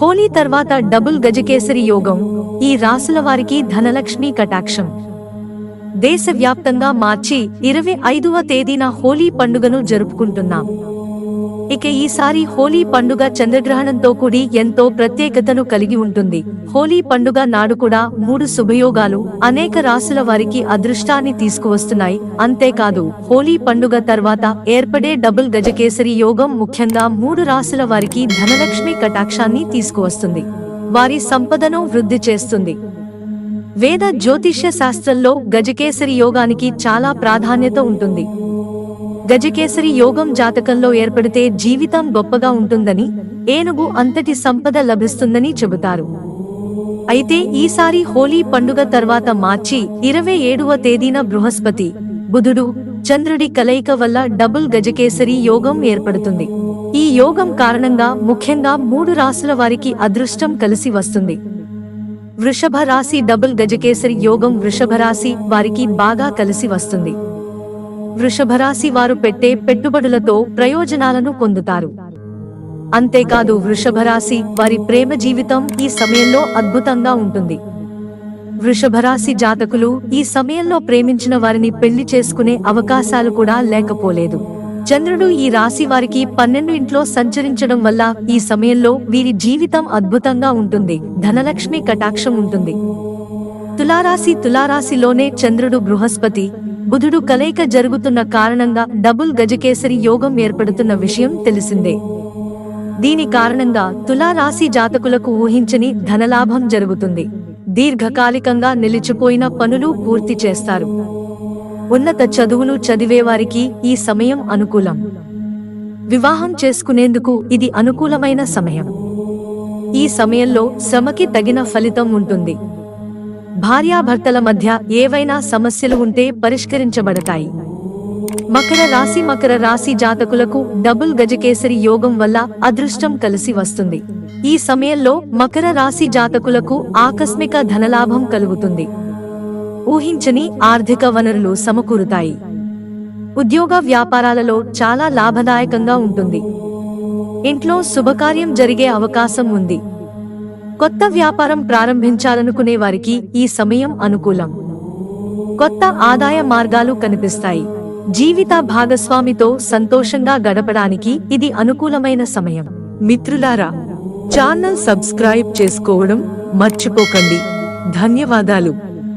హోలీ తర్వాత డబుల్ గజకేసరి యోగం ఈ రాసుల వారికి ధనలక్ష్మి కటాక్షం. దేశవ్యాప్తంగా మార్చి ఇరవై ఐదవ తేదీన హోలీ పండుగను జరుపుకుంటున్నాం. ఇక ఈసారి హోలీ పండుగ చంద్రగ్రహణంతో కూడి ఎంతో ప్రత్యేకతను కలిగి ఉంటుంది. హోలీ పండుగ నాడు కూడా మూడు శుభయోగాలు అనేక రాసుల వారికి అదృష్టాన్ని తీసుకువస్తున్నాయి. అంతేకాదు హోలీ పండుగ తర్వాత ఏర్పడే డబుల్ గజకేసరి యోగం ముఖ్యంగా మూడు రాసుల వారికి ధనలక్ష్మి కటాక్షాన్ని తీసుకువస్తుంది. వారి సంపదను వృద్ధి చేస్తుంది. వేద జ్యోతిష్య శాస్త్రంలో గజకేసరి యోగానికి చాలా ప్రాధాన్యత ఉంటుంది. గజకేసరి యోగం జాతకంలో ఏర్పడితే జీవితం గొప్పగా ఉంటుందని ఏనుగు అంతటి సంపద లభిస్తుందని చెబుతారు. అయితే ఈసారి హోలీ పండుగ తర్వాత మార్చి ఇరవై ఏడవ తేదీన బృహస్పతి బుధుడు చంద్రుడి కలయిక వల్ల డబుల్ గజకేసరి యోగం ఏర్పడుతుంది. ఈ యోగం కారణంగా ముఖ్యంగా మూడు రాసుల వారికి అదృష్టం కలిసి వస్తుంది. వృషభ రాశి డబుల్ గజకేసరి యోగం వృషభ రాశి వారికి బాగా కలిసి వస్తుంది. వృషభరాశి వారు పెట్టే పెట్టుబడులతో ప్రయోజనాలను పొందుతారు. అంతేకాదు వృషభరాశి వారి ప్రేమ జీవితం ఈ సమయంలో అద్భుతంగా ఉంటుంది. వృషభరాశి జాతకులు ఈ సమయంలో ప్రేమించిన వారిని పెళ్ళి చేసుకునే అవకాశాలు కూడా లేకపోలేదు. చంద్రుడు ఈ రాశి వారికి పన్నెండు ఇంట్లో సంచరించడం వల్ల ఈ సమయంలో వీరి జీవితం అద్భుతంగా ఉంటుంది. ధనలక్ష్మి కటాక్షం ఉంటుంది. తులారాశి తులారాశిలోనే చంద్రుడు బృహస్పతి బుధుడు కలయిక జరుగుతున్న కారణంగా డబుల్ గజకేసరి యోగం ఏర్పడుతున్న విషయం తెలిసిందే. దీని కారణంగా తులారాశి జాతకులకు ఊహించని ధనలాభం జరుగుతుంది. దీర్ఘకాలికంగా నిలిచిపోయిన పనులు పూర్తి చేస్తారు. ఉన్నత చదువులు చదివేవారికి ఈ సమయం అనుకూలం. వివాహం చేసుకునేందుకు ఇది అనుకూలమైన సమయం. ఈ సమయంలో శ్రమకి తగిన ఫలితం ఉంటుంది. భార్యాభర్తల మధ్య ఏవైనా సమస్యలు ఉంటే పరిష్కరించబడతాయి. మకర రాశి మకర రాశి జాతకులకు డబుల్ గజకేసరి యోగం వల్ల అదృష్టం కలిసి వస్తుంది. ఈ సమయంలో మకర రాశి జాతకులకు ఆకస్మిక ధనలాభం కలుగుతుంది. ఊహించని ఆర్థిక వనరులు సమకూరుతాయి. ఉద్యోగ వ్యాపారాలలో చాలా లాభదాయకంగా ఉంటుంది. ఇంట్లో శుభకార్యం జరిగే అవకాశం ఉంది. కొత్త వ్యాపారం ప్రారంభించాలనుకునే వారికి ఈ సమయం అనుకూలం. కొత్త ఆదాయ మార్గాలు కనిపిస్తాయి. జీవిత భాగస్వామితో సంతోషంగా గడపడానికి ఇది అనుకూలమైన సమయం. మిత్రులారా ఛానల్ సబ్స్క్రైబ్ చేసుకోవడం మర్చిపోకండి. ధన్యవాదాలు.